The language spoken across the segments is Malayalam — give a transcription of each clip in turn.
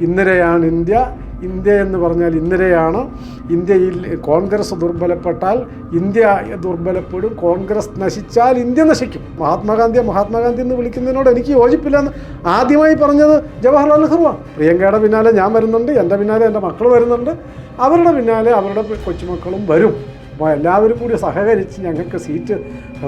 ഇന്ദിരയാണ് ഇന്ത്യ. ഇന്ത്യ എന്ന് പറഞ്ഞാൽ ഇന്ദിരയാണ് ഇന്ത്യയിൽ കോൺഗ്രസ് ദുർബലപ്പെട്ടാൽ ഇന്ത്യ ദുർബലപ്പെടും. കോൺഗ്രസ് നശിച്ചാൽ ഇന്ത്യ നശിക്കും. മഹാത്മാഗാന്ധിയെ മഹാത്മാഗാന്ധി എന്ന് വിളിക്കുന്നതിനോട് എനിക്ക് യോജിപ്പില്ല എന്ന് ആദ്യമായി പറഞ്ഞത് ജവഹർലാൽ നെഹ്റുവാണ് പ്രിയങ്കയുടെ പിന്നാലെ ഞാൻ വരുന്നുണ്ട് എന്റെ പിന്നാലെ എന്റെ മക്കൾ വരുന്നുണ്ട്. അവരുടെ പിന്നാലെ അവരുടെ കൊച്ചുമക്കളും വരും. അപ്പോൾ എല്ലാവരും കൂടി സഹകരിച്ച് ഞങ്ങൾക്ക് സീറ്റ്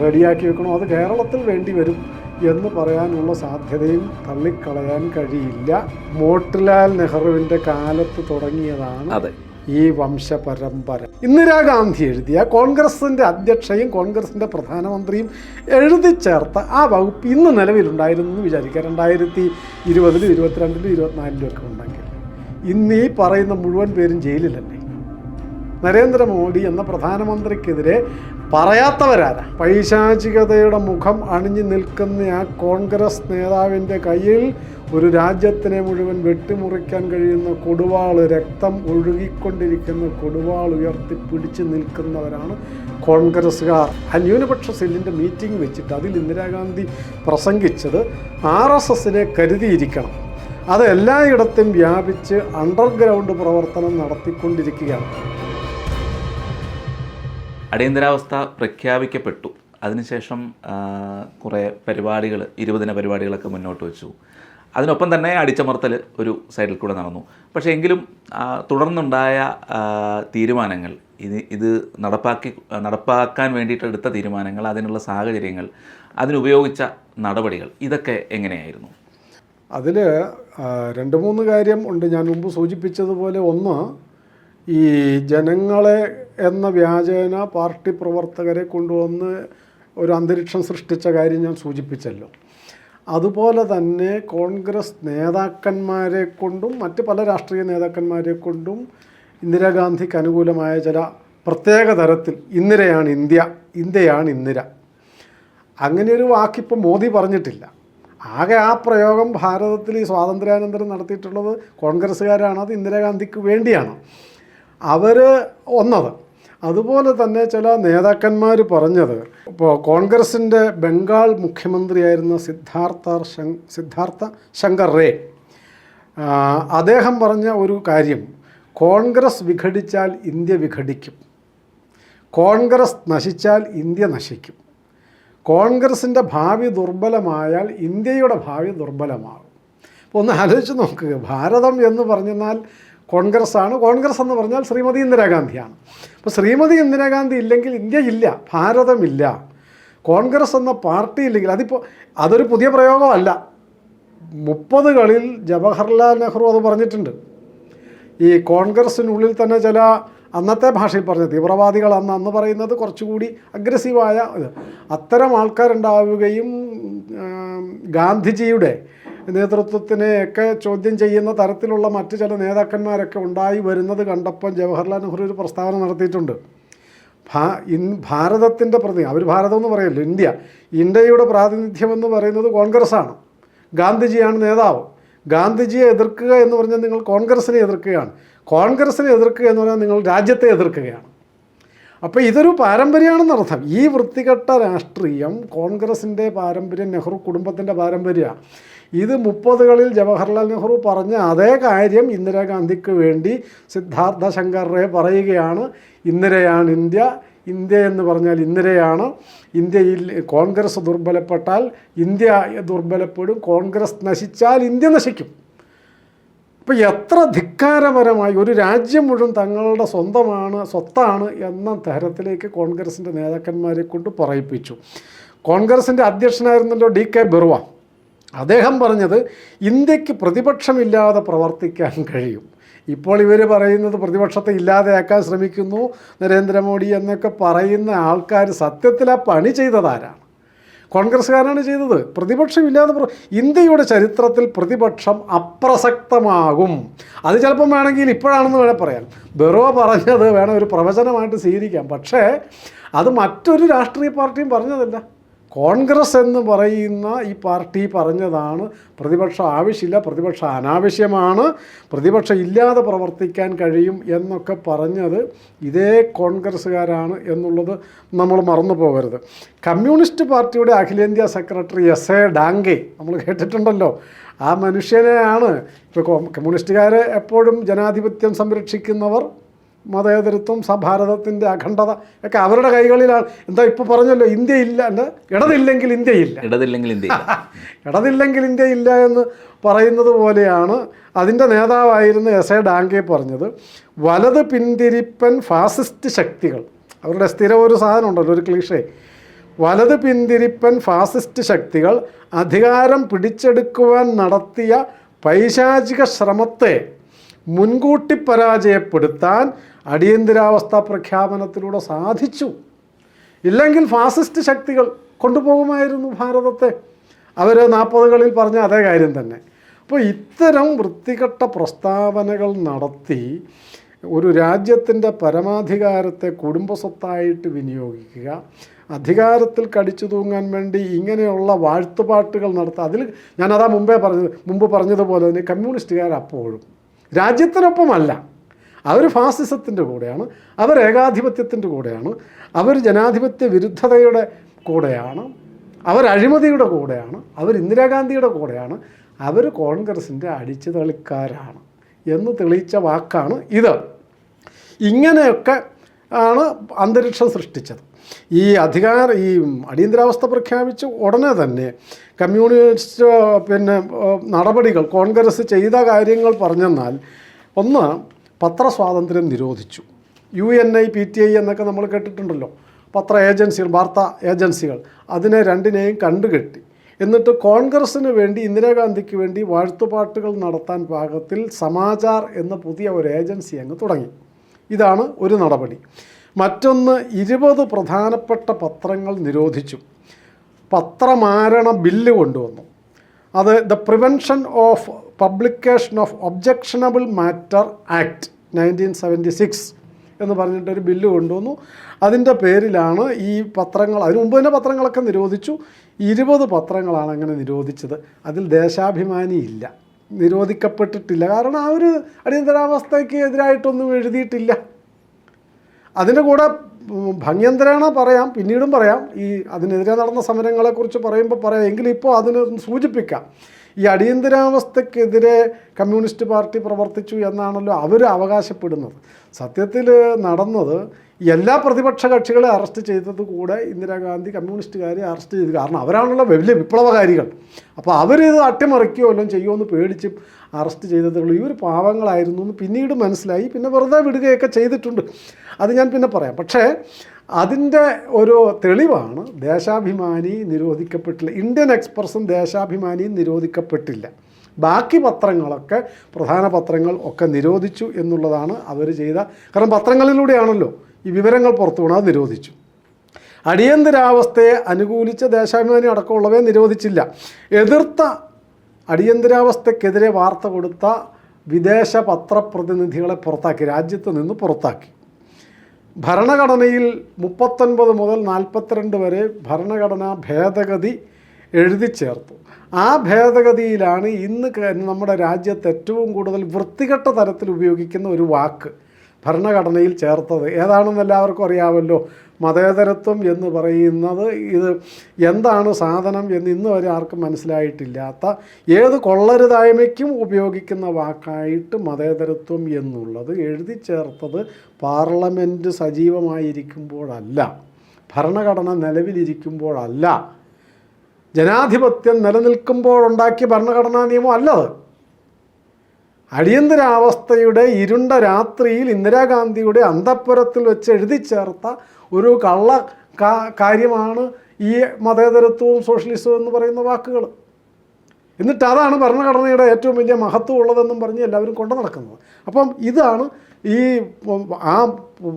റെഡിയാക്കി വെക്കണം. അത് കേരളത്തിൽ വേണ്ടി വരും. എന്ന് പറയാനുള്ള സാധ്യതയും തള്ളിക്കളയാൻ കഴിയില്ല. മോട്ടിലാൽ നെഹ്റുവിന്റെ കാലത്ത് തുടങ്ങിയതാണ് അതെ. ഈ വംശപരമ്പര. ഇന്ദിരാഗാന്ധി എഴുതിയ കോൺഗ്രസിന്റെ അധ്യക്ഷയും കോൺഗ്രസിന്റെ പ്രധാനമന്ത്രിയും എഴുതി ചേർത്ത ആ വകുപ്പ് ഇന്ന് നിലവിലുണ്ടായിരുന്നു എന്ന് വിചാരിക്കുക. രണ്ടായിരത്തി ഇരുപതിലും ഇരുപത്തിരണ്ടിലും ഇരുപത്തിനാലിലും ഒക്കെ ഉണ്ടെങ്കിൽ. ഇന്ന് ഈ പറയുന്ന മുഴുവൻ പേരും ജയിലിലല്ലേ? നരേന്ദ്രമോദി എന്ന പ്രധാനമന്ത്രിക്കെതിരെ പറയാത്തവരാരാ? പൈശാചികതയുടെ മുഖം അണിഞ്ഞു നിൽക്കുന്ന ആ കോൺഗ്രസ് നേതാവിന്റെ കയ്യിൽ ഒരു രാജ്യത്തിനെ മുഴുവൻ വെട്ടിമുറിക്കാൻ കഴിയുന്ന കൊടുവാൾ രക്തം ഒഴുകിക്കൊണ്ടിരിക്കുന്ന കൊടുവാൾ ഉയർത്തി പിടിച്ചു നിൽക്കുന്നവരാണ് കോൺഗ്രസ്സുകാർ. ആ ന്യൂനപക്ഷ സെല്ലിന്റെ മീറ്റിംഗ് വെച്ചിട്ട് അതിൽ ഇന്ദിരാഗാന്ധി പ്രസംഗിച്ചത് ആർ എസ് എസിനെ കരുതിയിരിക്കണം. അത് എല്ലായിടത്തും വ്യാപിച്ച് അണ്ടർഗ്രൗണ്ട് പ്രവർത്തനം നടത്തിക്കൊണ്ടിരിക്കുകയാണ്. അടിയന്തരാവസ്ഥ പ്രഖ്യാപിക്കപ്പെട്ടു. അതിനുശേഷം കുറേ പരിപാടികൾ ഇരുപതിന പരിപാടികളൊക്കെ മുന്നോട്ട് വെച്ചു. അതിനൊപ്പം തന്നെ അടിച്ചമർത്തൽ ഒരു സൈഡിൽ കൂടെ നടന്നു. പക്ഷേ എങ്കിലും തുടർന്നുണ്ടായ തീരുമാനങ്ങൾ ഇത് ഇത് നടപ്പാക്കി നടപ്പാക്കാൻ വേണ്ടിയിട്ട് എടുത്ത തീരുമാനങ്ങൾ അതിനുള്ള സാഹചര്യങ്ങൾ അതിനുപയോഗിച്ച നടപടികൾ ഇതൊക്കെ എങ്ങനെയായിരുന്നു? അതിൽ രണ്ട് മൂന്ന് കാര്യം ഉണ്ട് ഞാൻ മുമ്പ് സൂചിപ്പിച്ചതുപോലെ. ഒന്ന് ഈ ജനങ്ങളെ എന്ന വ്യാജേന പാർട്ടി പ്രവർത്തകരെ കൊണ്ടുവന്ന് ഒരു അന്തരീക്ഷം സൃഷ്ടിച്ച കാര്യം ഞാൻ സൂചിപ്പിച്ചല്ലോ. അതുപോലെ തന്നെ കോൺഗ്രസ് നേതാക്കന്മാരെ കൊണ്ടും മറ്റ് പല രാഷ്ട്രീയ നേതാക്കന്മാരെ കൊണ്ടും ഇന്ദിരാഗാന്ധിക്ക് അനുകൂലമായ ചില പ്രത്യേക തരത്തിൽ ഇന്ദിരയാണ് ഇന്ത്യ ഇന്ത്യയാണ് ഇന്ദിര. അങ്ങനെ ഒരു വാക്കിപ്പോൾ മോദി പറഞ്ഞിട്ടില്ല. ആകെ ആ പ്രയോഗം ഭാരതത്തിൽ ഈ സ്വാതന്ത്ര്യാനന്തരം നടത്തിയിട്ടുള്ളത് കോൺഗ്രസ്സുകാരാണ് അത് ഇന്ദിരാഗാന്ധിക്ക് വേണ്ടിയാണ്. അവർ ഒന്നത്. അതുപോലെ തന്നെ ചില നേതാക്കന്മാർ പറഞ്ഞത് ഇപ്പോൾ കോൺഗ്രസിന്റെ ബംഗാൾ മുഖ്യമന്ത്രിയായിരുന്ന സിദ്ധാർത്ഥ സിദ്ധാർത്ഥ ശങ്കർ റേ അദ്ദേഹം പറഞ്ഞ ഒരു കാര്യം കോൺഗ്രസ് വിഘടിച്ചാൽ ഇന്ത്യ വിഘടിക്കും. കോൺഗ്രസ് നശിച്ചാൽ ഇന്ത്യ നശിക്കും. കോൺഗ്രസിന്റെ ഭാവി ദുർബലമായാൽ ഇന്ത്യയുടെ ഭാവി ദുർബലമാകും. അപ്പോൾ ഒന്ന് ആലോചിച്ച് നോക്കുക ഭാരതം എന്ന് പറഞ്ഞാൽ കോൺഗ്രസ് ആണ് കോൺഗ്രസ് എന്ന് പറഞ്ഞാൽ ശ്രീമതി ഇന്ദിരാഗാന്ധിയാണ്. അപ്പോൾ ശ്രീമതി ഇന്ദിരാഗാന്ധി ഇല്ലെങ്കിൽ ഇന്ത്യ ഇല്ല ഭാരതമില്ല. കോൺഗ്രസ് എന്ന പാർട്ടി ഇല്ലെങ്കിൽ അതിപ്പോൾ അതൊരു പുതിയ പ്രയോഗമല്ല. മുപ്പതുകളിൽ ജവഹർലാൽ നെഹ്റു അത് പറഞ്ഞിട്ടുണ്ട്. ഈ കോൺഗ്രസ്സിനുള്ളിൽ തന്നെ ചില അന്നത്തെ ഭാഷയിൽ പറഞ്ഞ തീവ്രവാദികൾ അന്ന് അന്ന് പറയുന്നത് കുറച്ചുകൂടി അഗ്രസീവായ അത്തരം ആൾക്കാരുണ്ടാവുകയും ഗാന്ധിജിയുടെ നേതൃത്വത്തിനെയൊക്കെ ചോദ്യം ചെയ്യുന്ന തരത്തിലുള്ള മറ്റ് ചില നേതാക്കന്മാരൊക്കെ ഉണ്ടായി വരുന്നത് കണ്ടപ്പോൾ ജവഹർലാൽ നെഹ്റു ഒരു പ്രസ്താവന നടത്തിയിട്ടുണ്ട്. ഭാ ഇൻ ഭാരതത്തിന്റെ പ്രതി അവർ ഭാരതം എന്ന് പറയല്ലോ ഇന്ത്യ. ഇന്ത്യയുടെ പ്രാതിനിധ്യം എന്ന് പറയുന്നത് കോൺഗ്രസ്സാണ്. ഗാന്ധിജിയാണ് നേതാവ്. ഗാന്ധിജിയെ എതിർക്കുക എന്ന് പറഞ്ഞാൽ നിങ്ങൾ കോൺഗ്രസിനെ എതിർക്കുകയാണ്. കോൺഗ്രസിനെ എതിർക്കുക എന്ന് പറഞ്ഞാൽ നിങ്ങൾ രാജ്യത്തെ എതിർക്കുകയാണ്. അപ്പോൾ ഇതൊരു പാരമ്പര്യമാണെന്ന് അർത്ഥം. ഈ വൃത്തികെട്ട രാഷ്ട്രീയം കോൺഗ്രസിന്റെ പാരമ്പര്യം നെഹ്റു കുടുംബത്തിന്റെ പാരമ്പര്യമാണ്. ഇത് മുപ്പതുകളിൽ ജവഹർലാൽ നെഹ്റു പറഞ്ഞ അതേ കാര്യം ഇന്ദിരാഗാന്ധിക്ക് വേണ്ടി സിദ്ധാർത്ഥ ശങ്കർ റേ പറയുകയാണ്. ഇന്ദിരയാണ് ഇന്ത്യ ഇന്ത്യ എന്ന് പറഞ്ഞാൽ ഇന്ദിരയാണ് ഇന്ത്യയിൽ കോൺഗ്രസ് ദുർബലപ്പെട്ടാൽ ഇന്ത്യ ദുർബലപ്പെടും കോൺഗ്രസ് നശിച്ചാൽ ഇന്ത്യ നശിക്കും. അപ്പോൾ എത്ര ധിക്കാരപരമായി ഒരു രാജ്യം മുഴുവൻ തങ്ങളുടെ സ്വന്തമാണ് സ്വത്താണ് എന്ന തരത്തിലേക്ക് കോൺഗ്രസിന്റെ നേതാക്കന്മാരെ കൊണ്ട് പറയിപ്പിച്ചു. കോൺഗ്രസിന്റെ അധ്യക്ഷനായിരുന്നല്ലോ ഡി കെ ബിർവ. അദ്ദേഹം പറഞ്ഞത് ഇന്ത്യയ്ക്ക് പ്രതിപക്ഷമില്ലാതെ പ്രവർത്തിക്കാൻ കഴിയും. ഇപ്പോൾ ഇവർ പറയുന്നത് പ്രതിപക്ഷത്തെ ഇല്ലാതെയാക്കാൻ ശ്രമിക്കുന്നു നരേന്ദ്രമോദി എന്നൊക്കെ പറയുന്ന ആൾക്കാർ സത്യത്തിൽ ആ പണി ചെയ്തതാരാണ് കോൺഗ്രസ്സുകാരാണ് ചെയ്തത്. പ്രതിപക്ഷമില്ലാതെ ഇന്ത്യയുടെ ചരിത്രത്തിൽ പ്രതിപക്ഷം അപ്രസക്തമാകും. അത് ചിലപ്പം വേണമെങ്കിൽ ഇപ്പോഴാണെന്ന് വേണേൽ പറയാം. ബെറോ പറഞ്ഞത് വേണം ഒരു പ്രവചനമായിട്ട് സ്വീകരിക്കാം. പക്ഷേ അത് മറ്റൊരു രാഷ്ട്രീയ പാർട്ടിയും പറഞ്ഞതല്ല. കോൺഗ്രസ് എന്ന് പറയുന്ന ഈ പാർട്ടി പറഞ്ഞതാണ് പ്രതിപക്ഷം ആവശ്യമില്ല പ്രതിപക്ഷം അനാവശ്യമാണ് പ്രതിപക്ഷം ഇല്ലാതെ പ്രവർത്തിക്കാൻ കഴിയും എന്നൊക്കെ പറഞ്ഞത് ഇതേ കോൺഗ്രസ്സുകാരാണ് എന്നുള്ളത് നമ്മൾ മറന്നു പോകരുത്. കമ്മ്യൂണിസ്റ്റ് പാർട്ടിയുടെ അഖിലേന്ത്യാ സെക്രട്ടറി എസ് എ ഡാങ്കെ നമ്മൾ കേട്ടിട്ടുണ്ടല്ലോ ആ മനുഷ്യനെയാണ്. ഇപ്പോൾ കമ്മ്യൂണിസ്റ്റുകാർ എപ്പോഴും ജനാധിപത്യം സംരക്ഷിക്കുന്നവർ മതേതരത്വം സഭാരതത്തിന്റെ ഭാരതത്തിന്റെ അഖണ്ഡത ഒക്കെ അവരുടെ കൈകളിലാണ്. എന്താ ഇപ്പോൾ പറഞ്ഞല്ലോ ഇന്ത്യ ഇല്ല അല്ല ഇടതില്ലെങ്കിൽ ഇന്ത്യയില്ല. ഇടതില്ലെങ്കിൽ ഇന്ത്യ ഇടതില്ലെങ്കിൽ ഇന്ത്യ ഇല്ല എന്ന് പറയുന്നത് പോലെയാണ് അതിന്റെ നേതാവായിരുന്ന എസ് എ ഡാങ്കെ പറഞ്ഞത്. വലത് പിന്തിരിപ്പൻ ഫാസിസ്റ്റ് ശക്തികൾ. അവരുടെ സ്ഥിരം ഒരു സാധനം ഉണ്ടല്ലോ ഒരു ക്ലീഷേ. വലത് പിന്തിരിപ്പൻ ഫാസിസ്റ്റ് ശക്തികൾ അധികാരം പിടിച്ചെടുക്കുവാൻ നടത്തിയ പൈശാചിക ശ്രമത്തെ മുൻകൂട്ടി പരാജയപ്പെടുത്താൻ അടിയന്തരാവസ്ഥ പ്രഖ്യാപനത്തിലൂടെ സാധിച്ചു. ഇല്ലെങ്കിൽ ഫാസിസ്റ്റ് ശക്തികൾ കൊണ്ടുപോകുമായിരുന്നു ഭാരതത്തെ. അവർ നാൽപ്പതുകളിൽ പറഞ്ഞ അതേ കാര്യം തന്നെ. അപ്പോൾ ഇത്തരം വൃത്തികെട്ട പ്രസ്താവനകൾ നടത്തി ഒരു രാജ്യത്തിന്റെ പരമാധികാരത്തെ കുടുംബസ്വത്തായിട്ട് വിനിയോഗിക്കുക അധികാരത്തിൽ കടിച്ചു തൂങ്ങാൻ വേണ്ടി ഇങ്ങനെയുള്ള വാഴ്ത്തുപാട്ടുകൾ നടത്തുക. അതിൽ ഞാനതാ മുമ്പേ പറഞ്ഞത് മുമ്പ് പറഞ്ഞതുപോലെ തന്നെ കമ്മ്യൂണിസ്റ്റുകാർ അപ്പോഴും രാജ്യത്തിനൊപ്പമല്ല. അവർ ഫാസിസത്തിന്റെ കൂടെയാണ് അവർ ഏകാധിപത്യത്തിന്റെ കൂടെയാണ് അവർ ജനാധിപത്യ വിരുദ്ധതയുടെ കൂടെയാണ് അവർ അഴിമതിയുടെ കൂടെയാണ് അവർ ഇന്ദിരാഗാന്ധിയുടെ കൂടെയാണ് അവർ കോൺഗ്രസിന്റെ അടിച്ചു തെളിക്കാരാണ് എന്ന് തെളിയിച്ച വാക്കാണ് ഇത്. ഇങ്ങനെയൊക്കെ ആണ് അന്തരീക്ഷം സൃഷ്ടിച്ചത്. ഈ അധികാര ഈ അടിയന്തരാവസ്ഥ പ്രഖ്യാപിച്ച് ഉടനെ തന്നെ കമ്മ്യൂണിസ്റ്റ് പിന്നെ നടപടികൾ കോൺഗ്രസ് ചെയ്ത കാര്യങ്ങൾ പറഞ്ഞെന്നാൽ ഒന്ന് പത്രസ്വാതന്ത്ര്യം നിരോധിച്ചു. U N I P T I എന്നൊക്കെ നമ്മൾ കേട്ടിട്ടുണ്ടല്ലോ. പത്ര ഏജൻസികൾ വാർത്താ ഏജൻസികൾ അതിനെ രണ്ടിനെയും കണ്ടുകെട്ടി. എന്നിട്ട് കോൺഗ്രസ്സിന് വേണ്ടി ഇന്ദിരാഗാന്ധിക്ക് വേണ്ടി വാഴ്ത്തുപാട്ടുകൾ നടത്താൻ പാകത്തിൽ സമാചാർ എന്ന പുതിയ ഒരു ഏജൻസി അങ്ങ് തുടങ്ങി. ഇതാണ് ഒരു നടപടി. മറ്റൊന്ന് ഇരുപത് പ്രധാനപ്പെട്ട പത്രങ്ങൾ നിരോധിച്ചു. പത്രമാരണ ബില്ല് കൊണ്ടുവന്നു. അത് the prevention of publication of objectionable matter act nineteen seventy six എന്ന് പറഞ്ഞിട്ടൊരു ബില്ല് കൊണ്ടുവന്നു. അതിന്റെ പേരിലാണ് ഈ പത്രങ്ങൾ അതിനു മുമ്പ് തന്നെ പത്രങ്ങളൊക്കെ നിരോധിച്ചു. ഇരുപത് പത്രങ്ങളാണ് അങ്ങനെ നിരോധിച്ചത്. അതിൽ ദേശാഭിമാനി ഇല്ല. നിരോധിക്കപ്പെട്ടിട്ടില്ല. കാരണം ആ ഒരു അടിയന്തരാവസ്ഥയ്ക്ക് എതിരായിട്ടൊന്നും എഴുതിയിട്ടില്ല. അതിന്റെ കൂടെ ഭംഗ്യന്തരേണ പറയാം പിന്നീടും പറയാം. ഈ അതിനെതിരെ നടന്ന സമരങ്ങളെക്കുറിച്ച് പറയുമ്പോൾ പറയാം. എങ്കിലും ഇപ്പോൾ അതിന് സൂചിപ്പിക്കാം. ഈ അടിയന്തരാവസ്ഥക്കെതിരെ കമ്മ്യൂണിസ്റ്റ് പാർട്ടി പ്രവർത്തിച്ചു എന്നാണല്ലോ അവർ അവകാശപ്പെടുന്നത്. സത്യത്തിൽ നടന്നത് എല്ലാ പ്രതിപക്ഷ കക്ഷികളെ അറസ്റ്റ് ചെയ്തത് കൂടെ ഇന്ദിരാഗാന്ധി കമ്മ്യൂണിസ്റ്റുകാരെ അറസ്റ്റ് ചെയ്തു. കാരണം അവരാണല്ലോ വലിയ വിപ്ലവകാരികൾ. അപ്പോൾ അവരിത് അട്ടിമറിക്കുകയോ എല്ലാം ചെയ്യുമോ എന്ന് പേടിച്ച് അറസ്റ്റ് ചെയ്തതേ ഉള്ളൂ. ഇവർ പാവങ്ങളായിരുന്നു എന്ന് പിന്നീട് മനസ്സിലായി. പിന്നെ വെറുതെ വിടുകയൊക്കെ ചെയ്തിട്ടുണ്ട്. അത് ഞാൻ പിന്നെ പറയാം. പക്ഷേ അതിന്റെ ഒരു തെളിവാണ് ദേശാഭിമാനി നിരോധിക്കപ്പെട്ടില്ല. ഇന്ത്യൻ എക്സ്പ്രസും ദേശാഭിമാനിയും നിരോധിക്കപ്പെട്ടില്ല. ബാക്കി പത്രങ്ങളൊക്കെ പ്രധാന പത്രങ്ങൾ ഒക്കെ നിരോധിച്ചു എന്നുള്ളതാണ് അവർ ചെയ്ത. കാരണം പത്രങ്ങളിലൂടെയാണല്ലോ ഈ വിവരങ്ങൾ പുറത്തു വിടാൻ നിരോധിച്ചു. അടിയന്തരാവസ്ഥയെ അനുകൂലിച്ച ദേശാഭിമാനി അടക്കമുള്ളവയെ നിരോധിച്ചില്ല. എതിർത്ത അടിയന്തരാവസ്ഥക്കെതിരെ വാർത്ത കൊടുത്ത വിദേശ പത്രപ്രതിനിധികളെ പുറത്താക്കി രാജ്യത്ത് നിന്ന് പുറത്താക്കി. ഭരണഘടനയിൽ മുപ്പത്തൊൻപത് മുതൽ നാൽപ്പത്തിരണ്ട് വരെ ഭരണഘടനാ ഭേദഗതി എഴുതി ചേർത്തു. ആ ഭേദഗതിയിലാണ് ഇന്ന് നമ്മുടെ രാജ്യത്ത് ഏറ്റവും കൂടുതൽ വൃത്തികെട്ട തരത്തിൽ ഉപയോഗിക്കുന്ന ഒരു വാക്ക്. ഭരണഘടനയിൽ ചേർത്തത്. ഏതാണെന്ന് എല്ലാവർക്കും അറിയാമല്ലോ. മതേതരത്വം എന്ന് പറയുന്നത് ഇത് എന്താണ് സാധനം എന്ന് ഇന്ന് വരെ ആർക്കും മനസ്സിലായിട്ടില്ലാത്ത ഏത് കൊള്ളരുതായ്മയ്ക്കും ഉപയോഗിക്കുന്ന വാക്കായിട്ട് മതേതരത്വം എന്നുള്ളത് എഴുതി ചേർത്തത് പാർലമെന്റ് സജീവമായിരിക്കുമ്പോഴല്ല. ഭരണഘടന നിലവിലിരിക്കുമ്പോഴല്ല. ജനാധിപത്യം നിലനിൽക്കുമ്പോഴുണ്ടാക്കിയ ഭരണഘടനാ നിയമം അല്ലത് അടിയന്തരാവസ്ഥയുടെ ഇരുണ്ട രാത്രിയിൽ ഇന്ദിരാഗാന്ധിയുടെ അന്തപ്പുരത്തിൽ വെച്ച് എഴുതി ചേർത്ത ഒരു കള്ള കാര്യമാണ് ഈ മതേതരത്വവും സോഷ്യലിസവും എന്ന് പറയുന്ന വാക്കുകൾ. എന്നിട്ട് അതാണ് ഭരണഘടനയുടെ ഏറ്റവും വലിയ മഹത്വമുള്ളതെന്നും പറഞ്ഞ് എല്ലാവരും കൊണ്ടു നടക്കുന്നത്. അപ്പം ഇതാണ് ഈ ആ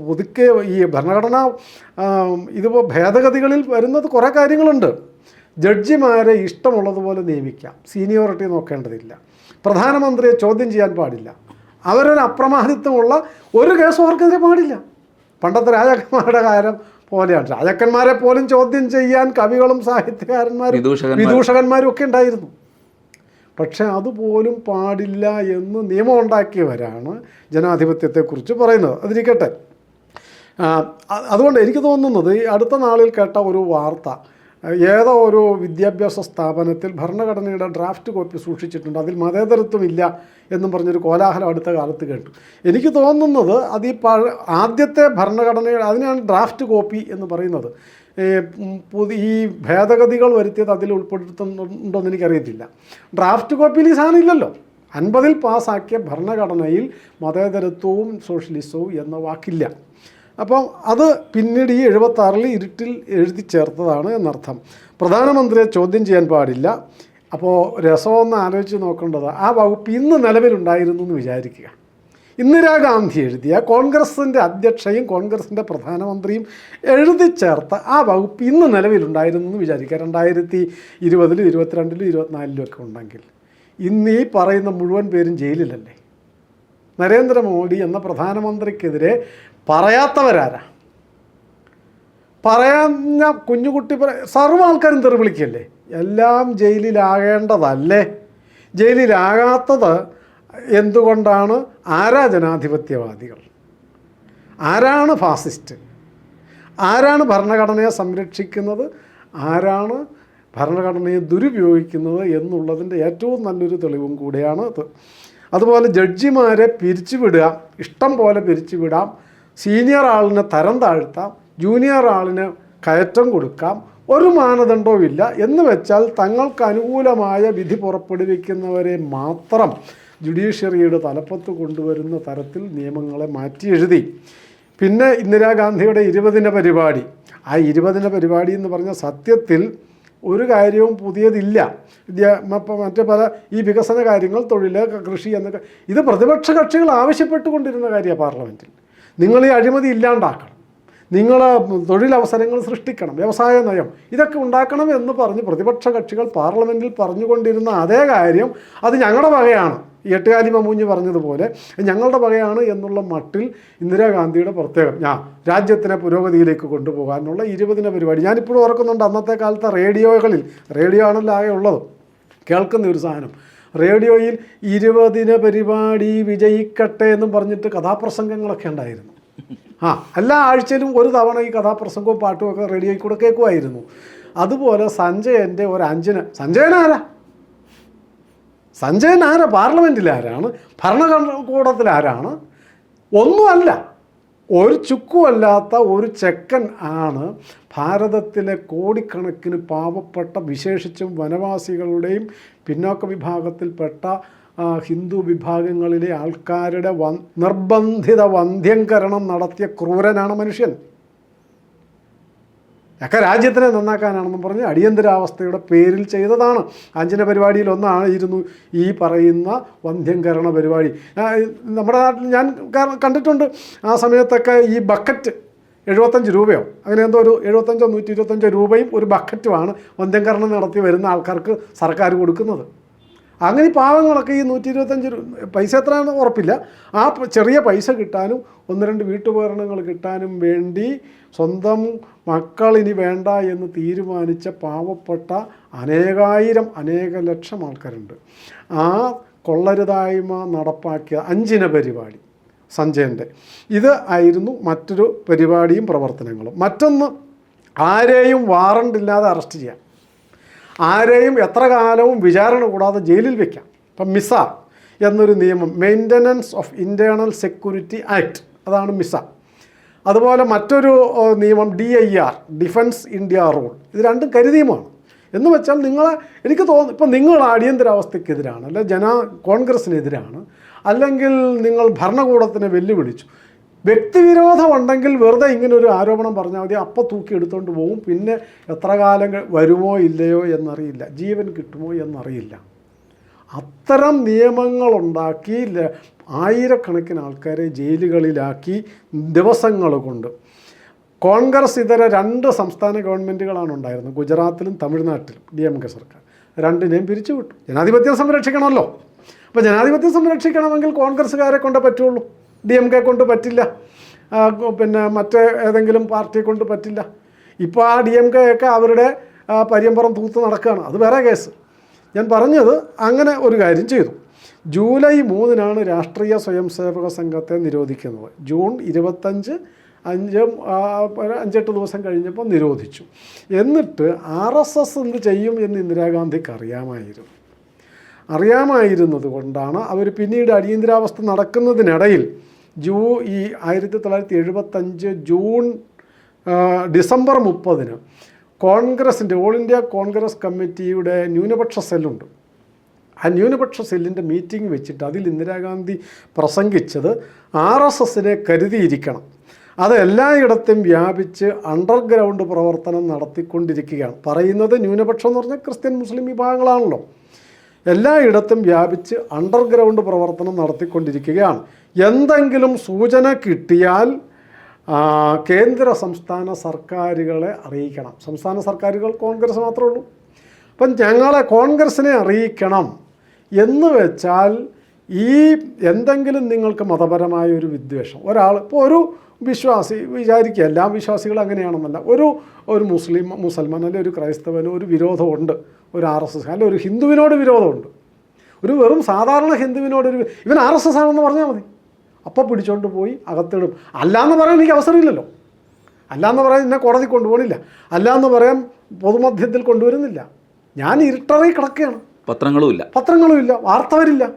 പുതുക്കെ ഈ ഭരണഘടന ഇത് ഭേദഗതികളിൽ വരുന്നത് കുറേ കാര്യങ്ങളുണ്ട്. ജഡ്ജിമാരെ ഇഷ്ടമുള്ളതുപോലെ നിയമിക്കാം. സീനിയോറിറ്റി നോക്കേണ്ടതില്ല. പ്രധാനമന്ത്രിയെ ചോദ്യം ചെയ്യാൻ പാടില്ല. അവരൊരു അപ്രമാദിത്വമുള്ള ഒരു കേസും അവർക്കെതിരെ പാടില്ല. പണ്ടത്തെ രാജാക്കന്മാരുടെ കാര്യം പോലെയാണ്. രാജാക്കന്മാരെ പോലും ചോദ്യം ചെയ്യാൻ കവികളും സാഹിത്യകാരന്മാരും വിദൂഷകന്മാരും ഒക്കെ ഉണ്ടായിരുന്നു. പക്ഷെ അതുപോലും പാടില്ല എന്ന് നിയമം ഉണ്ടാക്കിയവരാണ് ജനാധിപത്യത്തെക്കുറിച്ച് പറയുന്നത്. അതിരിക്കട്ടെ. അതുകൊണ്ട് എനിക്ക് തോന്നുന്നത് ഈ അടുത്ത നാളിൽ കേട്ട ഒരു വാർത്ത ഏതോ ഒരു വിദ്യാഭ്യാസ സ്ഥാപനത്തിൽ ഭരണഘടനയുടെ ഡ്രാഫ്റ്റ് കോപ്പി സൂക്ഷിച്ചിട്ടുണ്ട്. അതിൽ മതേതരത്വമില്ല എന്നും പറഞ്ഞൊരു കോലാഹലം അടുത്ത കാലത്ത് കേട്ടു. എനിക്ക് തോന്നുന്നത് അത് ഈ പഴ ആദ്യത്തെ ഭരണഘടനയുടെ അതിനാണ് ഡ്രാഫ്റ്റ് കോപ്പി എന്ന് പറയുന്നത്. പുതിയ ഈ ഭേദഗതികൾ വരുത്തിയത് അതിൽ ഉൾപ്പെടുത്തുന്നുണ്ടോ എന്ന് എനിക്കറിയത്തില്ല. ഡ്രാഫ്റ്റ് കോപ്പിയിൽ ഈ സാധനം ഇല്ലല്ലോ. അൻപതിൽ പാസ്സാക്കിയ ഭരണഘടനയിൽ മതേതരത്വവും സോഷ്യലിസവും എന്ന വാക്കില്ല. അപ്പം അത് പിന്നീട് ഈ എഴുപത്താറിൽ ഇരുട്ടിൽ എഴുതി ചേർത്തതാണ് എന്നർത്ഥം. പ്രധാനമന്ത്രിയെ ചോദ്യം ചെയ്യാൻ പാടില്ല. അപ്പോൾ രസമൊന്ന് ആലോചിച്ച് നോക്കേണ്ടത് ആ വകുപ്പ് ഇന്ന് നിലവിലുണ്ടായിരുന്നു എന്ന് വിചാരിക്കുക. ഇന്ദിരാഗാന്ധി എഴുതിയ കോൺഗ്രസിന്റെ അധ്യക്ഷയും കോൺഗ്രസിന്റെ പ്രധാനമന്ത്രിയും എഴുതി ചേർത്ത ആ വകുപ്പ് ഇന്ന് നിലവിലുണ്ടായിരുന്നു എന്ന് വിചാരിക്കുക. രണ്ടായിരത്തി ഇരുപതിലും ഇരുപത്തിരണ്ടിലും ഇരുപത്തിനാലിലും ഒക്കെ ഉണ്ടെങ്കിൽ. ഇന്ന് ഈ പറയുന്ന മുഴുവൻ പേരും ജയിലിലല്ലേ? നരേന്ദ്രമോദി എന്ന പ്രധാനമന്ത്രിക്കെതിരെ പറയാത്തവരാരാ? പറയാഞ്ഞ കുഞ്ഞുകുട്ടി പറ സർവ ആൾക്കാരും തെറി വിളിക്കല്ലേ? എല്ലാം ജയിലിലാകേണ്ടതല്ലേ? ജയിലിലാകാത്തത് എന്തുകൊണ്ടാണ്? ആരാ ജനാധിപത്യവാദികൾ? ആരാണ് ഫാസിസ്റ്റ്? ആരാണ് ഭരണഘടനയെ സംരക്ഷിക്കുന്നത്? ആരാണ് ഭരണഘടനയെ ദുരുപയോഗിക്കുന്നത് എന്നുള്ളതിന്റെ ഏറ്റവും നല്ലൊരു തെളിവും കൂടിയാണ് അത്. അതുപോലെ ജഡ്ജിമാരെ പിരിച്ചുവിടുക ഇഷ്ടം പോലെ പിരിച്ചുവിടാം. സീനിയർ ആളിനെ തരം താഴ്ത്താം ജൂനിയർ ആളിന് കയറ്റം കൊടുക്കാം ഒരു മാനദണ്ഡവും ഇല്ല എന്ന് വെച്ചാൽ തങ്ങൾക്ക് അനുകൂലമായ വിധി പുറപ്പെടുവിക്കുന്നവരെ മാത്രം ജുഡീഷ്യറിയുടെ തലപ്പത്ത് കൊണ്ടുവരുന്ന തരത്തിൽ നിയമങ്ങളെ മാറ്റി എഴുതി. പിന്നെ ഇന്ദിരാഗാന്ധിയുടെ ഇരുപതിന പരിപാടി. ആ ഇരുപതിന പരിപാടി എന്ന് പറഞ്ഞ സത്യത്തിൽ ഒരു കാര്യവും പുതിയതില്ല. മറ്റ് പല ഈ വികസന കാര്യങ്ങൾ തൊഴിൽ കൃഷി എന്നൊക്കെ ഇത് പ്രതിപക്ഷ കക്ഷികൾ ആവശ്യപ്പെട്ടുകൊണ്ടിരുന്ന കാര്യമാണ് പാർലമെന്റിൽ നിങ്ങൾ ഈ അഴിമതി ഇല്ലാണ്ടാക്കണം. നിങ്ങൾ തൊഴിലവസരങ്ങൾ സൃഷ്ടിക്കണം. വ്യവസായ നയം. ഇതൊക്കെ ഉണ്ടാക്കണം എന്ന് പറഞ്ഞ് പ്രതിപക്ഷ കക്ഷികൾ പാർലമെന്റിൽ പറഞ്ഞുകൊണ്ടിരുന്ന അതേ കാര്യം അത് ഞങ്ങളുടെ വകയാണ്. എട്ടുകാലി മമ്മൂഞ്ഞ് പറഞ്ഞതുപോലെ ഞങ്ങളുടെ വകയാണ് എന്നുള്ള മട്ടിൽ ഇന്ദിരാഗാന്ധിയുടെ പ്രത്യേകം. ഞാൻ രാജ്യത്തിനെ പുരോഗതിയിലേക്ക് കൊണ്ടുപോകാനുള്ള ഇരുപതിന പരിപാടി. ഞാനിപ്പോഴും ഓർക്കുന്നുണ്ട് അന്നത്തെ കാലത്തെ റേഡിയോകളിൽ. റേഡിയോ ആണല്ലോ ആകെ ഉള്ളത്. കേൾക്കുന്ന ഒരു സാധനം. റേഡിയോയിൽ ഇരുപതിന പരിപാടി വിജയിക്കട്ടെ എന്നും പറഞ്ഞിട്ട് കഥാപ്രസംഗങ്ങളൊക്കെ ഉണ്ടായിരുന്നു. ആ എല്ലാ ആഴ്ചയിലും ഒരു തവണ ഈ കഥാപ്രസംഗവും പാട്ടും ഒക്കെ റേഡിയോയിൽ കൂടെ കേൾക്കുമായിരുന്നു. അതുപോലെ സഞ്ജയന്റെ ഒരു അഞ്ചിന് സഞ്ജയൻ ആരാ? സഞ്ജയൻ ആരാ? പാർലമെന്റിൽ ആരാണ്? ഭരണകൂടത്തിൽ ആരാണ്? ഒന്നുമല്ല ഒരു ചുക്കുമല്ലാത്ത ഒരു ചെക്കൻ ആണ് ഭാരതത്തിലെ കോടിക്കണക്കിന് പാവപ്പെട്ട വിശേഷിച്ചും വനവാസികളുടെയും പിന്നോക്ക വിഭാഗത്തിൽപ്പെട്ട ഹിന്ദു വിഭാഗങ്ങളിലെ ആൾക്കാരുടെ വ നിർബന്ധിത വന്ധ്യംകരണം നടത്തിയ ക്രൂരനാണ് മനുഷ്യൻ. ഒക്കെ രാജ്യത്തിനെ നന്നാക്കാനാണെന്നും പറഞ്ഞ് അടിയന്തരാവസ്ഥയുടെ പേരിൽ ചെയ്തതാണ്. അഞ്ചിന പരിപാടിയിൽ ഒന്നായിരുന്നു ഈ പറയുന്ന വന്ധ്യംകരണ പരിപാടി. നമ്മുടെ നാട്ടിൽ ഞാൻ കണ്ടിട്ടുണ്ട് ആ സമയത്തൊക്കെ ഈ ബക്കറ്റ് എഴുപത്തഞ്ച് രൂപയോ? അങ്ങനെ എന്തോ ഒരു എഴുപത്തഞ്ചോ നൂറ്റി ഇരുപത്തഞ്ചോ രൂപയും ഒരു ബക്കറ്റുമാണ് വന്ധ്യംകരണം നടത്തി വരുന്ന ആൾക്കാർക്ക് സർക്കാർ കൊടുക്കുന്നത്. അങ്ങനെ പാവങ്ങളൊക്കെ ഈ നൂറ്റി ഇരുപത്തഞ്ച് പൈസ എത്രയാണെന്ന് ഉറപ്പില്ല. ആ ചെറിയ പൈസ കിട്ടാനും ഒന്ന് രണ്ട് വീട്ടുപകരണങ്ങൾ കിട്ടാനും വേണ്ടി സ്വന്തം മക്കൾ ഇനി വേണ്ട എന്ന് തീരുമാനിച്ച പാവപ്പെട്ട അനേകായിരം അനേക ലക്ഷം ആൾക്കാരുണ്ട്. ആ കൊള്ളരുതായ്മ നടപ്പാക്കിയ അഞ്ചിന പരിപാടി. സഞ്ജയന്റെ. ഇത് ആയിരുന്നു മറ്റൊരു പരിപാടിയും പ്രവർത്തനങ്ങളും. മറ്റൊന്ന് ആരെയും വാറണ്ട് ഇല്ലാതെ അറസ്റ്റ് ചെയ്യാം. ആരെയും എത്ര കാലവും വിചാരണ കൂടാതെ ജയിലിൽ വെക്കാം. ഇപ്പം മിസ എന്നൊരു നിയമം maintenance of internal security act അതാണ് മിസ അതുപോലെ മറ്റൊരു നിയമം D I R defence India rule ഇത് രണ്ടും കരുതിയുമാണ്. എന്ന് വെച്ചാൽ നിങ്ങളെ എനിക്ക് തോന്നുന്നു ഇപ്പം നിങ്ങൾ അടിയന്തരാവസ്ഥയ്ക്കെതിരാണ് അല്ലെ ജന കോൺഗ്രസ്സിനെതിരാണ് അല്ലെങ്കിൽ നിങ്ങൾ ഭരണകൂടത്തിനെ വെല്ലുവിളിച്ചു. വ്യക്തിവിരോധമുണ്ടെങ്കിൽ വെറുതെ ഇങ്ങനെ ഒരു ആരോപണം പറഞ്ഞാൽ മതി. അപ്പം തൂക്കി എടുത്തുകൊണ്ട് പോകും പിന്നെ എത്ര കാലം വരുമോ ഇല്ലയോ എന്നറിയില്ല. ജീവൻ കിട്ടുമോ എന്നറിയില്ല. അത്തരം നിയമങ്ങളുണ്ടാക്കി ആയിരക്കണക്കിന് ആൾക്കാരെ ജയിലുകളിലാക്കി ദിവസങ്ങൾ കൊണ്ട്. കോൺഗ്രസ് ഇതര രണ്ട് സംസ്ഥാന ഗവൺമെന്റുകളാണ് ഉണ്ടായിരുന്നത്. ഗുജറാത്തിലും തമിഴ്നാട്ടിലും. ഡി എം കെ സർക്കാർ. രണ്ടിനെയും പിരിച്ചുവിട്ടു. ജനാധിപത്യം സംരക്ഷിക്കണമല്ലോ. അപ്പോൾ ജനാധിപത്യം സംരക്ഷിക്കണമെങ്കിൽ കോൺഗ്രസ്സുകാരെ കൊണ്ടേ പറ്റുള്ളൂ. ഡി എം കെ കൊണ്ട് പറ്റില്ല. പിന്നെ മറ്റേ ഏതെങ്കിലും പാർട്ടിയെ കൊണ്ട് പറ്റില്ല. ഇപ്പോൾ ആ ഡി എം കെ ഒക്കെ അവരുടെ പര്യമ്പറം തൂത്ത് നടക്കുകയാണ്. അത് വേറെ കേസ്. ഞാൻ പറഞ്ഞത് അങ്ങനെ ഒരു കാര്യം ചെയ്തു. ജൂലൈ മൂന്നിനാണ് രാഷ്ട്രീയ സ്വയംസേവക സംഘത്തെ നിരോധിക്കുന്നത്. ജൂൺ ഇരുപത്തഞ്ച് അഞ്ച് അഞ്ചെട്ട് ദിവസം കഴിഞ്ഞപ്പോൾ നിരോധിച്ചു. എന്നിട്ട് ആർ എസ് എസ് എന്ത് ചെയ്യും എന്ന് ഇന്ദിരാഗാന്ധിക്ക് അറിയാമായിരുന്നു. അറിയാമായിരുന്നത് കൊണ്ടാണ് അവർ പിന്നീട് അടിയന്തരാവസ്ഥ നടക്കുന്നതിനിടയിൽ ജൂ ഈ ആയിരത്തി തൊള്ളായിരത്തി എഴുപത്തഞ്ച് ജൂൺ ഡിസംബർ മുപ്പതിന് കോൺഗ്രസിന്റെ ഓൾ ഇന്ത്യ കോൺഗ്രസ് കമ്മിറ്റിയുടെ ന്യൂനപക്ഷ സെല്ലുണ്ട്. ആ ന്യൂനപക്ഷ സെല്ലിന്റെ മീറ്റിംഗ് വെച്ചിട്ട് അതിൽ ഇന്ദിരാഗാന്ധി പ്രസംഗിച്ചത് ആർ എസ് എസിനെ കരുതിയിരിക്കണം. അത് എല്ലായിടത്തും വ്യാപിച്ച് അണ്ടർഗ്രൗണ്ട് പ്രവർത്തനം നടത്തിക്കൊണ്ടിരിക്കുകയാണ്. പറയുന്നത് ന്യൂനപക്ഷം എന്ന് പറഞ്ഞാൽ ക്രിസ്ത്യൻ മുസ്ലിം വിഭാഗങ്ങളാണല്ലോ. എല്ലായിടത്തും വ്യാപിച്ച് അണ്ടർഗ്രൗണ്ട് പ്രവർത്തനം നടത്തിക്കൊണ്ടിരിക്കുകയാണ്. എന്തെങ്കിലും സൂചന കിട്ടിയാൽ കേന്ദ്ര സംസ്ഥാന സർക്കാരുകളെ അറിയിക്കണം. സംസ്ഥാന സർക്കാരുകൾ കോൺഗ്രസ് മാത്രമേ ഉള്ളൂ. അപ്പം ഞങ്ങളെ കോൺഗ്രസിനെ അറിയിക്കണം എന്ന് വെച്ചാൽ ഈ എന്തെങ്കിലും നിങ്ങൾക്ക് മതപരമായ ഒരു വിദ്വേഷം ഒരാൾ ഇപ്പോൾ ഒരു വിശ്വാസി വിചാരിക്കുക എല്ലാ വിശ്വാസികളും അങ്ങനെയാണെന്നല്ല. ഒരു ഒരു മുസ്ലിം മുസൽമാൻ അല്ലെങ്കിൽ ഒരു ക്രൈസ്തവന് ഒരു വിരോധമുണ്ട്. ഒരു ആർ എസ് എസ് അല്ലെങ്കിൽ ഒരു ഹിന്ദുവിനോട് വിരോധമുണ്ട്. ഒരു വെറും സാധാരണ ഹിന്ദുവിനോട് ഒരു ഇവൻ ആർ എസ് എസ് ആണെന്ന് പറഞ്ഞാൽ മതി. അപ്പോൾ പിടിച്ചോണ്ട് പോയി അകത്തിടും. അല്ലാന്ന് പറയാൻ എനിക്ക് അവസരമില്ലല്ലോ. അല്ലാന്ന് പറയാൻ എന്നെ കോടതി കൊണ്ടുപോകണില്ല. അല്ലാന്ന് പറയാൻ പൊതുമധ്യത്തിൽ കൊണ്ടുവരുന്നില്ല. ഞാൻ ഇരുട്ടറി കിടക്കുകയാണ്. പത്രങ്ങളുമില്ല പത്രങ്ങളുമില്ല വാർത്ത വരില്ല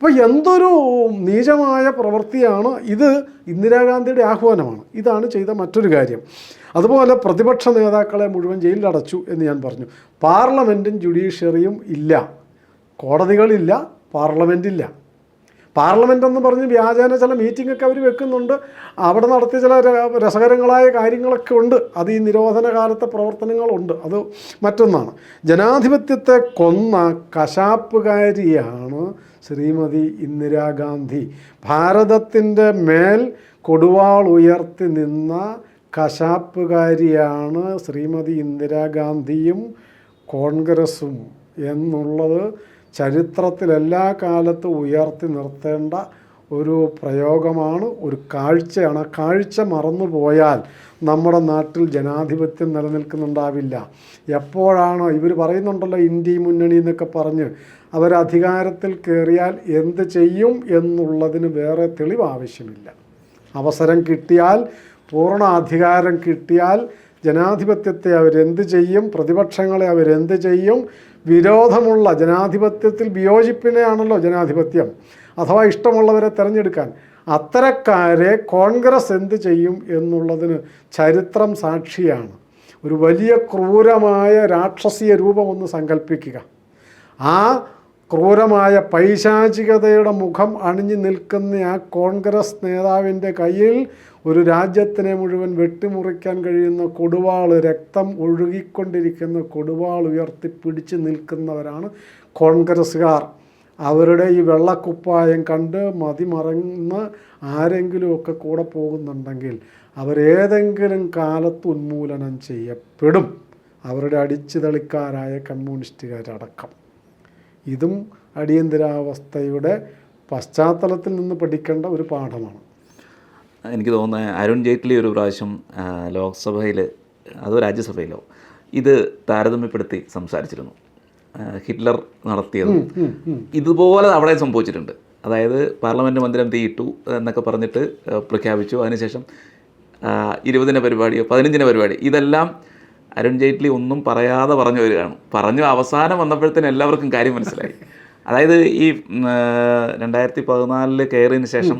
അപ്പോൾ എന്തൊരു നീചമായ പ്രവൃത്തിയാണ് ഇത് ഇന്ദിരാഗാന്ധിയുടെ ആഹ്വാനമാണ്. ഇതാണ് ചെയ്ത മറ്റൊരു കാര്യം. അതുപോലെ പ്രതിപക്ഷ നേതാക്കളെ മുഴുവൻ ജയിലിലടച്ചു എന്ന് ഞാൻ പറഞ്ഞു. പാർലമെന്റും ജുഡീഷ്യറിയും ഇല്ല. കോടതികളില്ല പാർലമെന്റില്ല പാർലമെന്റ് എന്ന് പറഞ്ഞ് വ്യാജേന ചില മീറ്റിംഗ് ഒക്കെ അവർ വെക്കുന്നുണ്ട്. അവിടെ നടത്തിയ ചില രസകരങ്ങളായ കാര്യങ്ങളൊക്കെ ഉണ്ട്. അത് ഈ നിരോധന കാലത്തെ പ്രവർത്തനങ്ങളുണ്ട്. അത് മറ്റൊന്നാണ്. ജനാധിപത്യത്തെ കൊന്ന കശാപ്പുകാരിയാണ് ശ്രീമതി ഇന്ദിരാഗാന്ധി. ഭാരതത്തിന്റെ മേൽ കൊടുവാൾ ഉയർത്തി നിന്ന കശാപ്പുകാരിയാണ് ശ്രീമതി ഇന്ദിരാഗാന്ധിയും കോൺഗ്രസും എന്നുള്ളത് ചരിത്രത്തിൽ എല്ലാ കാലത്തും ഉയർത്തി നിർത്തേണ്ട ഒരു പ്രയോഗമാണ് ഒരു കാഴ്ചയാണ്. ആ കാഴ്ച മറന്നു പോയാൽ നമ്മുടെ നാട്ടിൽ ജനാധിപത്യം നിലനിൽക്കുന്നുണ്ടാവില്ല. എപ്പോഴാണ് ഇവർ പറയുന്നുണ്ടല്ലോ ഇന്ത്യ മുന്നണി എന്നൊക്കെ പറഞ്ഞ് അവർ അധികാരത്തിൽ കയറിയാൽ എന്ത് ചെയ്യും എന്നുള്ളതിന് വേറെ തെളിവ് ആവശ്യമില്ല. അവസരം കിട്ടിയാൽ പൂർണ അധികാരം കിട്ടിയാൽ ജനാധിപത്യത്തെ അവരെന്ത് ചെയ്യും പ്രതിപക്ഷങ്ങളെ അവരെന്ത് ചെയ്യും? വിരോധമുള്ള ജനാധിപത്യത്തിൽ വിയോജിപ്പിനെയാണല്ലോ ജനാധിപത്യം. അഥവാ ഇഷ്ടമുള്ളവരെ തിരഞ്ഞെടുക്കാൻ. അത്തരക്കാരെ കോൺഗ്രസ് എന്ത് ചെയ്യും എന്നുള്ളതിന് ചരിത്രം സാക്ഷിയാണ്. ഒരു വലിയ ക്രൂരമായ രാക്ഷസീയ രൂപം ഒന്ന് സങ്കല്പിക്കുക ആ ക്രൂരമായ പൈശാചികതയുടെ മുഖം അണിഞ്ഞു നിൽക്കുന്ന ആ കോൺഗ്രസ് നേതാവിന്റെ കയ്യിൽ ഒരു രാജ്യത്തിനെ മുഴുവൻ വെട്ടിമുറിക്കാൻ കഴിയുന്ന കൊടുവാൾ രക്തം ഒഴുകിക്കൊണ്ടിരിക്കുന്ന കൊടുവാൾ ഉയർത്തി പിടിച്ചു നിൽക്കുന്നവരാണ് കോൺഗ്രസ്സുകാർ. അവരുടെ ഈ വെള്ളക്കുപ്പായം കണ്ട് മതിമറന്ന് ആരെങ്കിലുമൊക്കെ കൂടെ പോകുന്നുണ്ടെങ്കിൽ അവരേതെങ്കിലും കാലത്ത് ഉന്മൂലനം ചെയ്യപ്പെടും. അവരുടെ അടിച്ചുതളിക്കാരായ കമ്മ്യൂണിസ്റ്റുകാരടക്കം. ഇതും അടിയന്തരാവസ്ഥയുടെ പശ്ചാത്തലത്തിൽ നിന്ന് പഠിക്കേണ്ട ഒരു പാഠമാണ്. എനിക്ക് തോന്നുന്നത് അരുൺ ജെയ്റ്റ്ലി ഒരു പ്രാവശ്യം ലോക്സഭയിൽ അതോ രാജ്യസഭയിലോ ഇത് താരതമ്യപ്പെടുത്തി സംസാരിച്ചിരുന്നു. ഹിറ്റ്ലർ നടത്തിയത്. ഇതുപോലെ അവിടെ സംഭവിച്ചിട്ടുണ്ട്. അതായത് പാർലമെന്റ് മന്ദിരം തീയിട്ടു എന്നൊക്കെ പറഞ്ഞിട്ട് പ്രഖ്യാപിച്ചു. അതിനുശേഷം ഇരുപതിന ഇരുപതിന്റെ പരിപാടിയോ പതിനഞ്ചിന്റെ പരിപാടി ഇതെല്ലാം അരുൺ ജെയ്റ്റ്ലി ഒന്നും പറയാതെ പറഞ്ഞു വരികയാണ്. പറഞ്ഞു അവസാനം വന്നപ്പോഴത്തേന് എല്ലാവർക്കും കാര്യം മനസ്സിലായി. അതായത് ഈ രണ്ടായിരത്തി പതിനാലിൽ കയറിയതിന് ശേഷം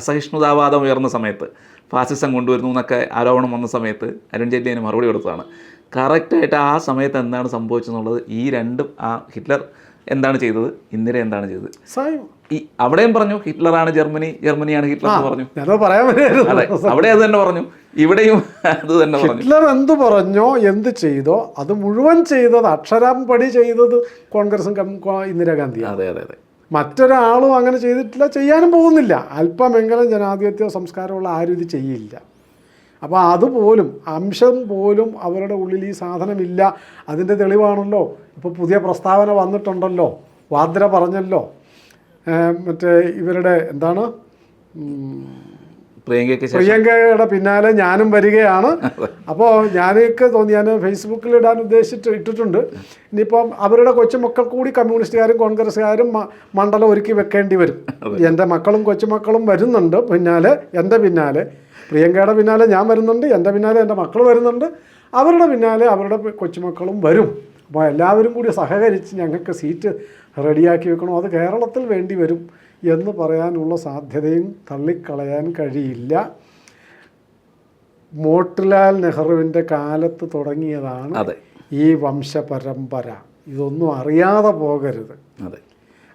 അസഹിഷ്ണുതാവാദം ഉയർന്ന സമയത്ത് ഫാസിസം കൊണ്ടുവരുന്നു എന്നൊക്കെ ആരോപണം വന്ന സമയത്ത് അരുൺ ജെയ്റ്റ്ലി അതിന് മറുപടി കൊടുത്തതാണ്. കറക്റ്റായിട്ട് ആ സമയത്ത് എന്താണ് സംഭവിച്ചെന്നുള്ളത് ഈ രണ്ടും ആ ഹിറ്റ്ലർ എന്താണ് ചെയ്തത്? ഇന്ദിര എന്താണ് ചെയ്തത്? ഈ അവിടെയും പറഞ്ഞു ഹിറ്റ്ലറാണ് ജർമ്മനി ജർമ്മനിയാണ് ഹിറ്റ്ലർ എന്ന് പറഞ്ഞു. അതെ അവിടെ അത് തന്നെ പറഞ്ഞു. ഇവിടെയും അത് തന്നെ പറഞ്ഞു. ഹിറ്റ്ലർ എന്ത് പറഞ്ഞോ എന്ത് ചെയ്തോ അത് മുഴുവൻ ചെയ്തത് അക്ഷരം പടി ചെയ്തത് കോൺഗ്രസും ഇന്ദിരാഗാന്ധി അതെ അതെ അതെ. മറ്റൊരാളും അങ്ങനെ ചെയ്തിട്ടില്ല ചെയ്യാനും പോകുന്നില്ല. അല്പമെങ്കിലും ജനാധിപത്യ സംസ്കാരമുള്ള ആരും ഇത് ചെയ്യില്ല. അപ്പോൾ അതുപോലും അംശം പോലും അവരുടെ ഉള്ളിൽ ഈ സാധനമില്ല. അതിന്റെ തെളിവാണല്ലോ. ഇപ്പോൾ പുതിയ പ്രസ്താവന വന്നിട്ടുണ്ടല്ലോ. വാദ്ര പറഞ്ഞല്ലോ. മറ്റേ ഇവരുടെ എന്താണ്? പ്രിയങ്കയ്ക്ക് പ്രിയങ്കയുടെ പിന്നാലെ ഞാനും വരികയാണ്. അപ്പോൾ ഞാനൊക്കെ തോന്നി ഞാൻ ഫേസ്ബുക്കിൽ ഇടാൻ ഉദ്ദേശിച്ചിട്ട് ഇട്ടിട്ടുണ്ട്. ഇനിയിപ്പം അവരുടെ കൊച്ചുമക്കൾ കൂടി കമ്മ്യൂണിസ്റ്റുകാരും കോൺഗ്രസ്സുകാരും മണ്ഡലം ഒരുക്കി വെക്കേണ്ടി വരും. എന്റെ മക്കളും കൊച്ചുമക്കളും വരുന്നുണ്ട് പിന്നാലെ എന്റെ പിന്നാലെ. പ്രിയങ്കയുടെ പിന്നാലെ ഞാൻ വരുന്നുണ്ട് എന്റെ പിന്നാലെ എന്റെ മക്കൾ വരുന്നുണ്ട്. അവരുടെ പിന്നാലെ അവരുടെ കൊച്ചുമക്കളും വരും. അപ്പോൾ എല്ലാവരും കൂടി സഹകരിച്ച് ഞങ്ങൾക്ക് സീറ്റ് റെഡിയാക്കി വെക്കണം. അത് കേരളത്തിൽ വേണ്ടി വരും. എന്ന് പറയാനുള്ള സാധ്യതയും തള്ളിക്കളയാൻ കഴിയില്ല. മോട്ടിലാൽ നെഹ്റുവിന്റെ കാലത്ത് തുടങ്ങിയതാണ് ഈ വംശപരമ്പര. ഇതൊന്നും അറിയാതെ പോകരുത്. അതെ.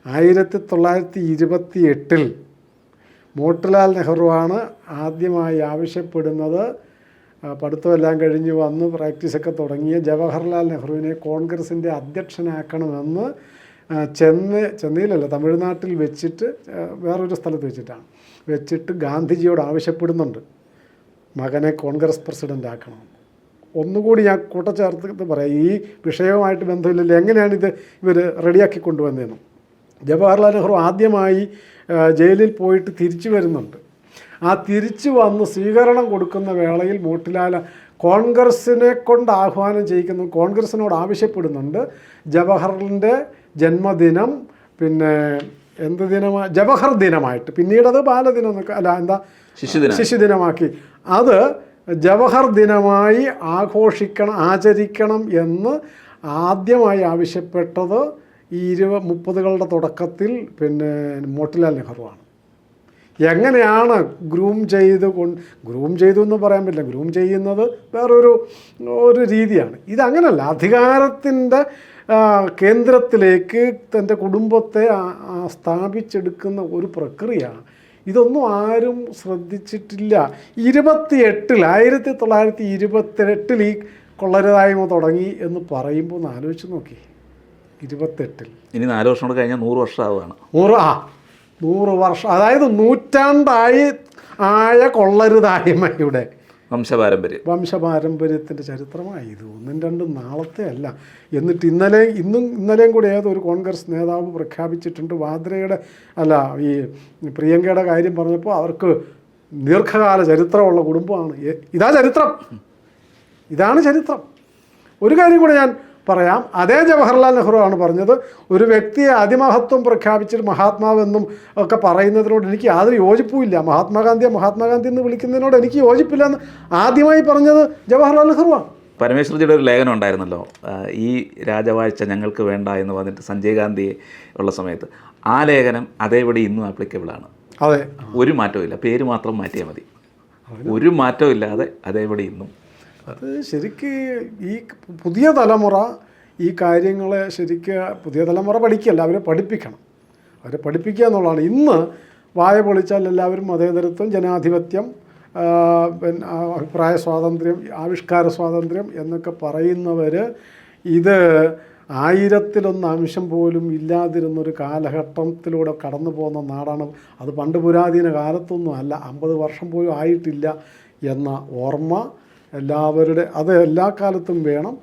ആയിരത്തി തൊള്ളായിരത്തി ഇരുപത്തി എട്ടിൽ മോട്ടിലാൽ നെഹ്റുവാണ് ആദ്യമായി ആവശ്യപ്പെടുന്നത്. പഠിത്തമെല്ലാം കഴിഞ്ഞ് വന്ന് പ്രാക്ടീസൊക്കെ തുടങ്ങിയ ജവഹർലാൽ നെഹ്റുവിനെ കോൺഗ്രസിന്റെ അധ്യക്ഷനാക്കണമെന്ന് ചെന്നൈ ചെന്നൈയിലല്ല തമിഴ്നാട്ടിൽ വെച്ചിട്ട് വേറൊരു സ്ഥലത്ത് വെച്ചിട്ടാണ്. വെച്ചിട്ട് ഗാന്ധിജിയോട് ആവശ്യപ്പെടുന്നുണ്ട്. മകനെ കോൺഗ്രസ് പ്രസിഡന്റ് ആക്കണം. ഒന്നുകൂടി ഞാൻ കൂട്ടച്ചേർത്ത് പറയാം. ഈ വിഷയവുമായിട്ട് ബന്ധമില്ലല്ലോ. എങ്ങനെയാണ് ഇത് ഇവർ റെഡിയാക്കി കൊണ്ടുവന്നതെന്നും. ജവഹർലാൽ നെഹ്റു ആദ്യമായി ജയിലിൽ പോയിട്ട് തിരിച്ചു വരുന്നുണ്ട്. ആ തിരിച്ചു വന്ന് സ്വീകരണം കൊടുക്കുന്ന വേളയിൽ മോട്ടിലാൽ കോൺഗ്രസിനെ കൊണ്ട് ആഹ്വാനം ചെയ്യിക്കുന്നു. കോൺഗ്രസിനോട് ആവശ്യപ്പെടുന്നുണ്ട്. ജവഹറിന്റെ ജന്മദിനം പിന്നെ എന്ത് ദിനമാണ് ജവഹർ ദിനമായിട്ട്. പിന്നീട് അത് ബാലദിനം എന്നൊക്കെ അല്ല എന്താ? ശിശുദിനം. ശിശുദിനമാക്കി. അത് ജവഹർ ദിനമായി ആഘോഷിക്കണം ആചരിക്കണം എന്ന് ആദ്യമായി ആവശ്യപ്പെട്ടത് ഈ ഇരുപ മുപ്പതുകളുടെ തുടക്കത്തിൽ പിന്നെ മോട്ടിലാൽ നെഹ്റുവാണ്. എങ്ങനെയാണ് ഗ്രൂം ചെയ്ത് കൊണ്ട് ഗ്രൂം ചെയ്തു എന്ന് പറയാൻ പറ്റില്ല. ഗ്രൂം ചെയ്യുന്നത് വേറൊരു ഒരു രീതിയാണ്. ഇതങ്ങനല്ല. അധികാരത്തിന്റെ കേന്ദ്രത്തിലേക്ക് തന്റെ കുടുംബത്തെ സ്ഥാപിച്ചെടുക്കുന്ന ഒരു പ്രക്രിയ. ഇതൊന്നും ആരും ശ്രദ്ധിച്ചിട്ടില്ല. ഇരുപത്തിയെട്ടിൽ ആയിരത്തി തൊള്ളായിരത്തി ഇരുപത്തിയെട്ടിൽ ഈ കൊള്ളരുതായ്മ തുടങ്ങി എന്ന് പറയുമ്പോൾ ഒന്ന് ആലോചിച്ച് നോക്കി. ഇരുപത്തെട്ടിൽ ഇനി നാല് വർഷം കൂടെ കഴിഞ്ഞാൽ നൂറ് വർഷം ആവുകയാണ് നൂറ് ആ നൂറ് വർഷം അതായത് നൂറ്റാണ്ടായി ആയ കൊള്ളരുതായ്മയുടെ വംശപാരമ്പര്യം. വംശപാരമ്പര്യത്തിന്റെ ചരിത്രമായി ഇത് ഒന്നും രണ്ടും നാളത്തെ അല്ല. എന്നിട്ട് ഇന്നലെ ഇന്നും ഇന്നലെയും കൂടി ഏതൊരു കോൺഗ്രസ് നേതാവ് പ്രഖ്യാപിച്ചിട്ടുണ്ട് വാദ്രയുടെ അല്ല ഈ പ്രിയങ്കയുടെ കാര്യം പറഞ്ഞപ്പോൾ അവർക്ക് ദീർഘകാല ചരിത്രമുള്ള കുടുംബമാണ്. ഇതാ ചരിത്രം. ഇതാണ് ചരിത്രം. ഒരു കാര്യം കൂടെ ഞാൻ പറയാം. അതേ ജവഹർലാൽ നെഹ്റു ആണ് പറഞ്ഞത്. ഒരു വ്യക്തിയെ അതിമഹത്വം പ്രഖ്യാപിച്ചിട്ട് മഹാത്മാവെന്നും ഒക്കെ പറയുന്നതിനോട് എനിക്ക് യാതൊരു യോജിപ്പുമില്ല. മഹാത്മാഗാന്ധിയെ മഹാത്മാഗാന്ധി എന്ന് വിളിക്കുന്നതിനോട് എനിക്ക് യോജിപ്പില്ല എന്ന് ആദ്യമായി പറഞ്ഞത് ജവഹർലാൽ നെഹ്റുവാണ്. പരമേശ്വർജിയുടെ ഒരു ലേഖനം ഉണ്ടായിരുന്നല്ലോ. ഈ രാജവാഴ്ച ഞങ്ങൾക്ക് വേണ്ട എന്ന് പറഞ്ഞിട്ട് സഞ്ജയ് ഗാന്ധിയെ ഉള്ള സമയത്ത്. ആ ലേഖനം അതേപടി ഇന്നും ആപ്ലിക്കബിൾ ആണ്. അതെ. ഒരു മാറ്റവും ഇല്ല പേര് മാത്രം മാറ്റിയാൽ മതി. ഒരു മാറ്റവും ഇല്ലാതെ അതേപടി ഇന്നും അത് ശരിക്ക് ഈ പുതിയ തലമുറ ഈ കാര്യങ്ങളെ ശരിക്ക് പുതിയ തലമുറ പഠിക്കല്ല അവരെ പഠിപ്പിക്കണം. അവരെ പഠിപ്പിക്കുക എന്നുള്ളതാണ്. ഇന്ന് വായ പൊളിച്ചാൽ എല്ലാവരും മതേതരത്വം ജനാധിപത്യം പിന്നെ അഭിപ്രായ സ്വാതന്ത്ര്യം ആവിഷ്കാര സ്വാതന്ത്ര്യം എന്നൊക്കെ പറയുന്നവർ ഇത് ആയിരത്തിലൊന്ന് അംശം പോലും ഇല്ലാതിരുന്നൊരു കാലഘട്ടത്തിലൂടെ കടന്നു പോകുന്ന നാടാണ്. അത് പണ്ട് പുരാതന കാലത്തൊന്നും അല്ല അമ്പത് വർഷം പോലും ആയിട്ടില്ല എന്ന ഓർമ്മ എല്ലാവരുടെ അത് എല്ലാ കാലത്തും വേണം.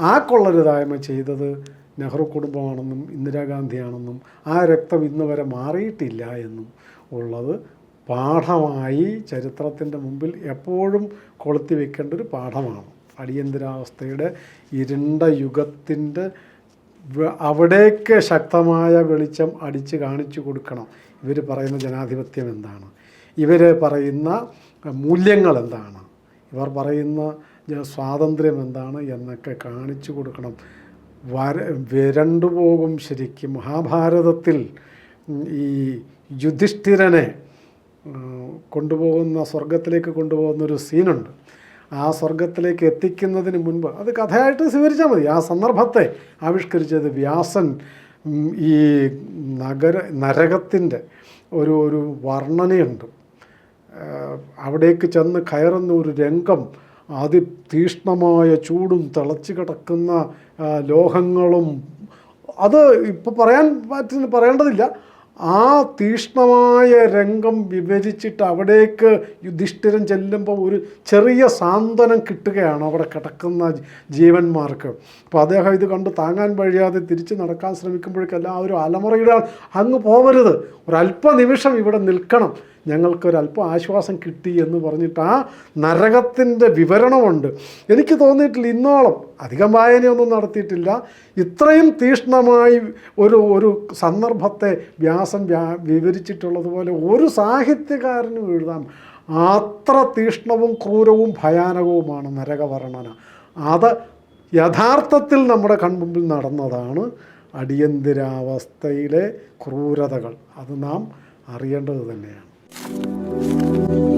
ആ കൊള്ളരുതായ്മ ചെയ്തത് നെഹ്റു കുടുംബമാണെന്നും ഇന്ദിരാഗാന്ധിയാണെന്നും ആ രക്തം ഇന്ന് വരെ മാറിയിട്ടില്ല എന്നും ഉള്ളത് പാഠമായി ചരിത്രത്തിന്റെ മുമ്പിൽ എപ്പോഴും കൊളുത്തി വെക്കേണ്ട ഒരു പാഠമാണ്. അടിയന്തരാവസ്ഥയുടെ ഇരുണ്ട യുഗത്തിന്റെ അവിടേക്ക് ശക്തമായ വെളിച്ചം അടിച്ച് കാണിച്ചു കൊടുക്കണം. ഇവർ പറയുന്ന ജനാധിപത്യം എന്താണ്? ഇവർ പറയുന്ന മൂല്യങ്ങൾ എന്താണ്? ഇവർ പറയുന്ന സ്വാതന്ത്ര്യം എന്താണ് എന്നൊക്കെ കാണിച്ചു കൊടുക്കണം. വര വിരണ്ടു പോകും ശരിക്കും. മഹാഭാരതത്തിൽ ഈ യുധിഷ്ഠിരനെ കൊണ്ടുപോകുന്ന സ്വർഗത്തിലേക്ക് കൊണ്ടുപോകുന്ന ഒരു സീനുണ്ട്. ആ സ്വർഗത്തിലേക്ക് എത്തിക്കുന്നതിന് മുൻപ് അത് കഥയായിട്ട് സ്വീകരിച്ചാൽ മതി. ആ സന്ദർഭത്തെ ആവിഷ്കരിച്ചത് വ്യാസൻ ഈ നഗര നരകത്തിന്റെ ഒരു ഒരു വർണനയുണ്ട്. അവിടേക്ക് ചെന്ന് കയറുന്ന ഒരു രംഗം അതിതീഷ്ണമായ ചൂടും തിളച്ച് കിടക്കുന്ന ലോഹങ്ങളും അത് ഇപ്പോൾ പറയാൻ പറ്റുന്ന പറയേണ്ടതില്ല. ആ തീഷ്ണമായ രംഗം വിഭജിച്ചിട്ട് അവിടേക്ക് യുധിഷ്ഠിരൻ ചെല്ലുമ്പോൾ ഒരു ചെറിയ സാന്ത്വനം കിട്ടുകയാണ് അവിടെ കിടക്കുന്ന ജീവന്മാർക്ക്. അപ്പോൾ അദ്ദേഹം ഇത് കണ്ട് താങ്ങാൻ കഴിയാതെ തിരിച്ച് നടക്കാൻ ശ്രമിക്കുമ്പോഴേക്കും എല്ലാവരും അലമുറയുടെ അങ്ങ് പോകരുത് ഒരല്പനിമിഷം ഇവിടെ നിൽക്കണം. ഞങ്ങൾക്കൊരല്പം ആശ്വാസം കിട്ടി എന്ന് പറഞ്ഞിട്ട് ആ നരകത്തിന്റെ വിവരണമുണ്ട്. എനിക്ക് തോന്നിയിട്ടില്ല ഇന്നോളം അധികം വായനയൊന്നും നടത്തിയിട്ടില്ല. ഇത്രയും തീഷ്ണമായി ഒരു ഒരു സന്ദർഭത്തെ വ്യാസം വ്യാ വിവരിച്ചിട്ടുള്ളതുപോലെ ഒരു സാഹിത്യകാരനും എഴുതാം. അത്ര തീഷ്ണവും ക്രൂരവും ഭയാനകവുമാണ് നരകവർണന. അത് യഥാർത്ഥത്തിൽ നമ്മുടെ കൺമുമ്പിൽ നടന്നതാണ് അടിയന്തിരാവസ്ഥയിലെ ക്രൂരതകൾ. അത് നാം അറിയേണ്ടത് തന്നെയാണ്. thank you